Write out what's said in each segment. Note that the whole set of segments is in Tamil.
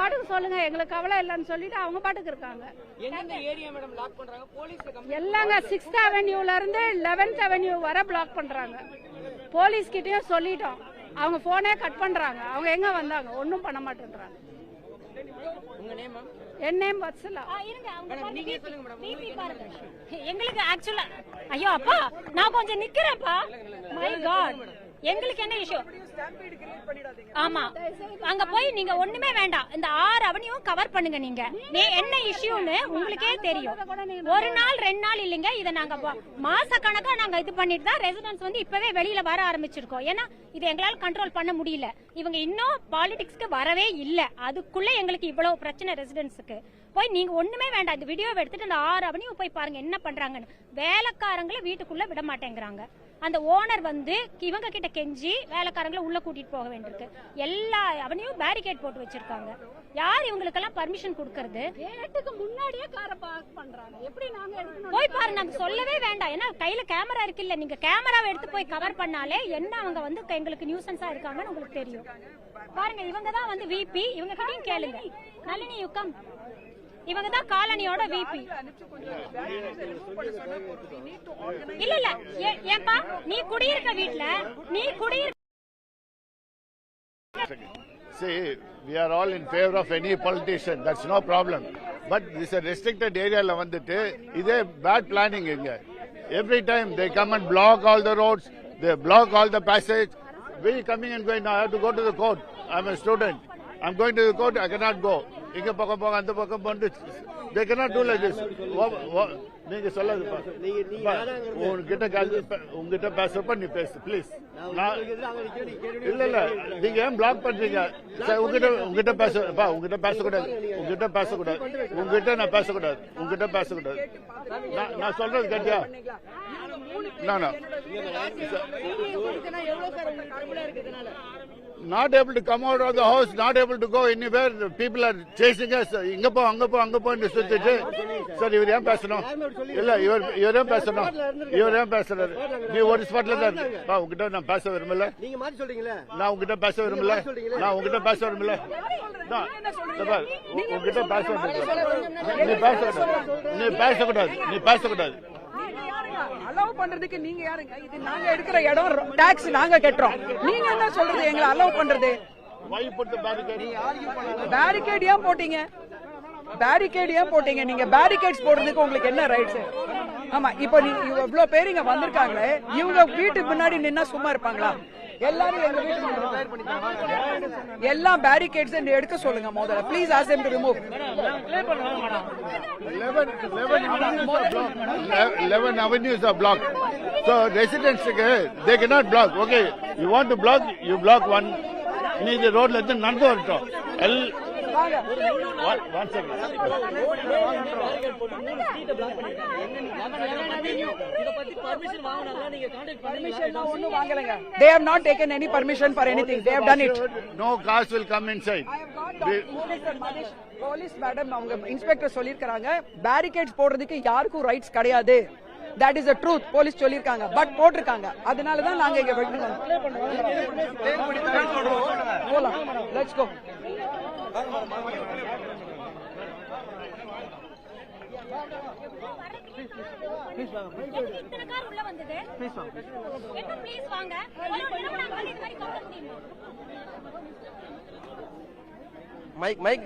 பாட்டுக்கு சொல்லுங்க எங்களுக்கு கவலை இல்லைன்னு சொல்லிட்டு அவங்க பாட்டுக்கு இருக்காங்க. எந்தெந்த ஏரியா மேடம் லாக் பண்றாங்க? போலீஸ்ல கம்ப்ளைண்ட் எல்லாங்க சிக்ஸ்த் அவென்யூல இருந்து லெவன்த் அவென்யூ வர பிளாக் பண்றாங்க. போலீஸ் கிட்டயும் சொல்லிட்டோம். அவங்க போனே கட் பண்றாங்க. அவங்க எங்க வந்தாங்க? ஒன்றும் பண்ண மாட்டேன்றாங்க. உங்க நேம் மேம் என் நேம் வத்சலா. எங்களுக்கு ஆக்சுவலா ஐயோ அப்பா நான் கொஞ்சம் நிக்கிறேன்ப்பா. மை காட் எங்களுக்கு என்ன இஷ்யூ ஆமா. அங்க போய் நீங்க ஒண்ணுமே வேண்டாம். இந்த ஆறு அவனையும் கவர் பண்ணுங்க நீங்க. என்ன இஷ்யூன்னு உங்களுக்கே தெரியும். ஒரு நாள் ரெண்டு நாள் இல்லைங்க. இதை நாங்க மாச கணக்கா நாங்க இது பண்ணிட்டு தான் ரெசிடென்ட்ஸ் வந்து இப்பவே வெளியில வர ஆரம்பிச்சிருக்கோம். ஏன்னா இது எங்களால கண்ட்ரோல் பண்ண முடியல. இவங்க இன்னும் பாலிடிக்ஸ்க்கு வரவே இல்ல. அதுக்குள்ள எங்களுக்கு இவ்வளவு பிரச்சனை ரெசிடென்ட்ஸுக்கு போய் நீங்க ஒண்ணுமே வேண்டாம். இந்த வீடியோவை எடுத்துட்டு அந்த ஆறு அவனையும் போய் பாருங்க என்ன பண்றாங்கன்னு. வேலைக்காரங்களை வீட்டுக்குள்ள விட மாட்டேங்கிறாங்க. அந்த ஓனர் வந்து இவங்க கிட்ட கெஞ்சி வேலைக்காரங்களை உள்ள கூட்டிட்டு போக வேண்டியிருக்கு. எல்லா அவனையும் பேரிகேட் போட்டு வச்சிருக்காங்க. யார் இவங்களுக்கெல்லாம் பர்மிஷன் கொடுக்கறது? முன்னாடியே காரை பார்க் பண்றாங்க. எப்படி நாங்க போய் பாரு நாங்க சொல்லவே வேண்டாம். ஏன்னா கையில கேமரா இருக்கு இல்ல நீங்க கேமராவை எடுத்து போய் கவர் பண்ணாலே என்ன அவங்க வந்து எங்களுக்கு நியூசன்ஸா இருக்காங்கன்னு உங்களுக்கு தெரியும். பாருங்க இவங்க தான் வந்து விபி இவங்க கிட்டயும் கேளுங்க. நளினி யுக்கம் இவங்க தான் காலனியோட விபி இல்ல இல்ல ஏப்பா நீ குடியிருக்க வீட்ல நீ குடியிருக்க See, we are all in favor of any politician. That's no problem. But this a restricted area la வந்துட்டு இதே bad planning இங்க. Every time they come and block all the roads, they block all the passage. We coming and going. Now I have to go to the court. I'm a student. I'm going to the court. I cannot go. இங்க பக்கம் போங்க அந்த பக்கம் cannot do like this. Wha- wha- நீங்க சொல்லாதுப்பா உங்ககிட்ட கால்- உங்ககிட்ட பேசுறப்ப நீ பேசு ப்ளீஸ் இல்ல இல்ல. நீங்க ஏன் பிளாக் பண்றீங்க? சார் உங்ககிட்ட உங்ககிட்ட பேச பா உங்ககிட்ட பேசக்கூடாது. உங்ககிட்ட பேசக்கூடாது. உங்ககிட்ட நான் பேசக்கூடாது. உங்ககிட்ட பேசக்கூடாது. நான் நான் சொல்றது கேட்டியா? நான்? Not able to come out of the house, not able to go anywhere. People are chasing us. இங்க போ அங்க போ அங்க போன்னு சுத்திட்டு சார் இவர் ஏன் பேசணும்? இல்ல இவர் இவர் ஏன் பேசணும்? இவர் ஏன் பேசுறாரு? நீ ஒரு ஸ்பாட்ல தான். பா உங்ககிட்ட நான் பேச விரும்பல. நீங்க மாத்தி சொல்றீங்களே? நான் உங்ககிட்ட பேச விரும்பல. நான் உங்ககிட்ட பேச விரும்பல. உங்ககிட்ட பேச விரும்பல. நீ பேசக்கூடாது. நீ பேசக்கூடாது. நீ பேசக்கூடாது. அலோவ் பண்றதுக்கு நீங்க யாருங்க? இது நாங்க எடுக்கிற இடம் டாக்ஸ் நாங்க கட்டுறோம். நீங்க என்ன சொல்றது? எங்களை அலோவ் பண்றது? பேரிகேட் ஏன் போட்டீங்க. பேரிகேட் ஏன் போட்டீங்க. நீங்க பேரிகேட்ஸ் போடுறதுக்கு உங்களுக்கு என்ன ரைட்ஸ் ஆமா இப்போ நீங்க இவ்வளவு பேர் இங்க வந்திருக்காங்களே இவங்க வீட்டுக்கு முன்னாடி நின்னா சும்மா இருப்பாங்களா? எல்லாரும் எங்க முன்னாடி எல்லாம் பேரிகேட்ஸ் எடுக்க சொல்லுங்க முதல்ல please ask them to remove 11, 11 avenues are blocked. 11 avenues are blocked. So residents, okay, they cannot block. Okay, you want to block, you block one. நீ இந்த ரோட்ல இருந்து நடந்து வரட்டும் எல் They have not taken any permission for anything. They have done it. No cars will come inside. Police madam அவங்க இன்ஸ்பெக்டர் சொல்லிருக்காங்க பேரிகேட்ஸ் போடுறதுக்கு யாருக்கும் ரைட்ஸ் கிடையாது. That is a truth police சொல்லிருக்காங்க பட் போட்டிருக்காங்க. அதனால தான் நாங்க இங்க வெயிட் போலாம். லெட்ஸ் கோ இத்தனை கார் உள்ள வந்தது என்ன ப்ளீஸ் வாங்க ஒரு ஒரு தடவை நாங்க வந்து இது மாதிரி கவுட முடியுமா மைக் மைக்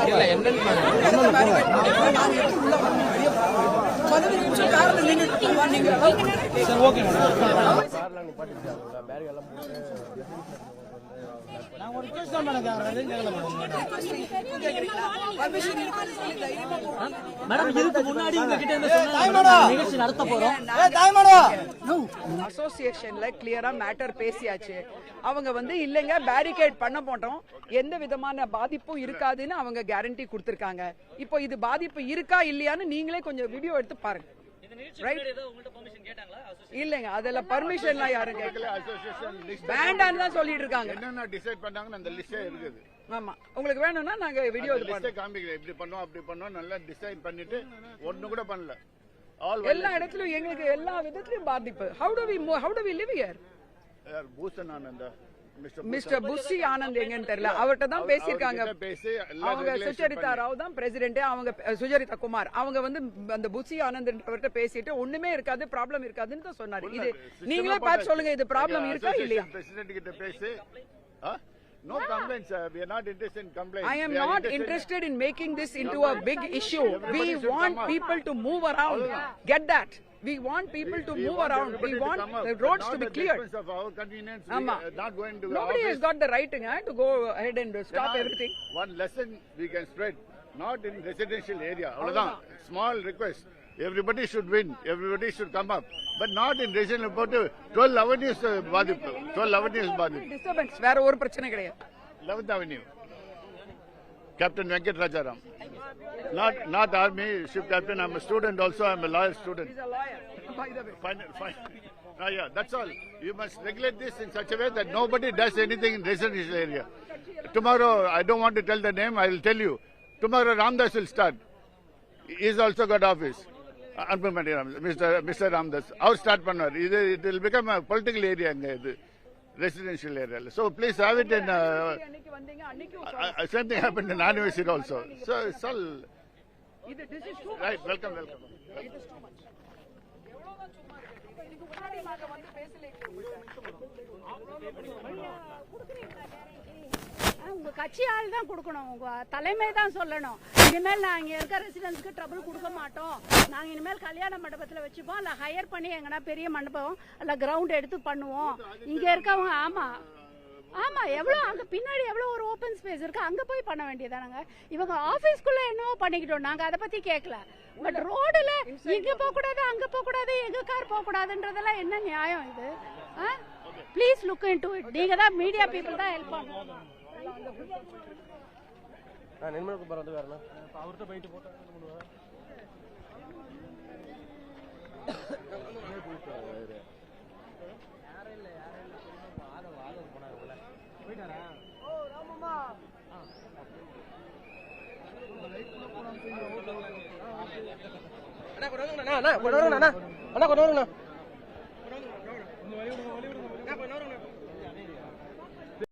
கீழே வந்துச்சு பாலிமர் அப்படியா காரில் நின்றுட்டு நீங்க மேடம் இதுக்கு முன்னாடி நிகழ்ச்சி நடத்த போறோம். அசோசியேஷன்ல கிளியரா மேட்டர் பேசியாச்சு. அவங்க வந்து இல்லைங்க பேரிகேட் பண்ண மாட்டோம். எந்த விதமான பாதிப்பும் இருக்காதுன்னு அவங்க கேரண்டி கொடுத்திருக்காங்க. இப்போ இது பாதிப்பு இருக்கா இல்லையான்னு நீங்களே கொஞ்சம் வீடியோ எடுத்து பாருங்க. இல்லைங்க அதுல பர்மிஷன்லாம் யாரும் கேட்கல. வேண்டான்னு தான் சொல்லிட்டு இருக்காங்க என்னென்ன டிசைட் பண்ணாங்கன்னு அந்த லிஸ்டே இருக்குது. ஆமா. உங்களுக்கு வேணும்னா நாங்க வீடியோ இது லிஸ்டே பண்ணுறோம் காமிக்கிறேன். இப்படி பண்ணோம் அப்படி பண்ணோம் நல்லா டிசைன் பண்ணிட்டு ஒண்ணு கூட பண்ணல. எல்லா இடத்துலயும் எங்களுக்கு எல்லா விதத்திலயும் பாதிப்பு. How do we how do we live here Anand? Mister Bussy Anand எங்கன்னு தெரியல. அவர்கிட்ட தான் பேசியிருக்காங்க. அவர்கிட்ட அவங்க பண்ணி- ராவ் தான் பிரசிடென்ட் அவங்க சுஜரிதா குமார். அவங்க வந்து அந்த புஷி ஆனந்த்ன்றவர்கிட்ட பேசிட்டு ஒண்ணுமே இருக்காது ப்ராப்ளம் இருக்காதுன்னு தான் சொன்னாரு. இது நீங்களே பார்த்து சொல்லுங்க இது ப்ராப்ளம் இருக்கா இல்லையா? president கிட்ட பேசி no complaints we are not interested in complaints I am not interested in making this into a big issue. We want people to move around. Get that? We want people to We move want around. everybody We to want come up, the but roads not to be at the cleared. expense of our convenience. We ஆமா. are not going to Nobody has office. got the right uh, to go ahead and stop Then everything. One lesson we can spread, not in residential area. அவ்வளவுதான். Small request. Everybody should win. Everybody should come up. But not in residential. About 12 avenues uh, பாதிப்பு. 12 avenues பாதிப்பு. Disturbance. வேற ஒரு பிரச்சனை கிடையாது 11th Avenue. Captain Venkat Rajaram. Not, not army ship captain. I'm a student also. I'm a lawyer student. He's a lawyer, by the way. Fine, fine. Ah, yeah, that's all. You must regulate this in such a way that nobody does anything in residential area. Tomorrow, I don't want to tell the name, I will tell you. Tomorrow, Ramdas will start. He's also got office. Ramdas, Mr. Mr. Ramdas. Our start pannar. It will become a political area residential area. So please have it in. Uh, uh, same thing happened in anniversary also. So it's all இது this is too right. Welcome, welcome. உங்க கட்சி ஆள் தான் கொடுக்கணும். உங்க தலைமை தான் சொல்லணும். இனிமேல் நாங்க இங்க இருக்க ரெசிடென்ட்ஸ்க்கு ட்ரபிள் கொடுக்க மாட்டோம். நாங்க இனிமேல் கல்யாண மண்டபத்துல வச்சுப்போம். இல்ல ஹையர் பண்ணி எங்கன்னா பெரிய மண்டபம் இல்ல கிரவுண்ட் எடுத்து பண்ணுவோம். இங்க இருக்கவங்க ஆமா. ஆமா எவ்வளவு அங்க பின்னாடி எவ்வளவு ஒரு ஓபன் ஸ்பேஸ் இருக்கு அங்க போய் பண்ண வேண்டியதானங்க இவங்க ஆபீஸ்க்குள்ள என்னவோ பண்ணிக்கிட்டோம். நாங்க அதை பத்தி கேட்கல பட் ரோடுல இங்க போக கூடாது அங்க போக கூடாது எங்க கார் போக கூடாதுன்றதெல்லாம் என்ன நியாயம் இது? Please look into it நீங்க தான் மீடியா பீப்புள் தான் ஹெல்ப் பண்ணணும் நான் நிர்மலுக்கு வந்து வேறண்ணா அண்ணா கொண்டு வருங்கண்ணா அண்ணா. கொண்டு வருங்கண்ணா அண்ணா. கொண்டு வருங்கண்ணா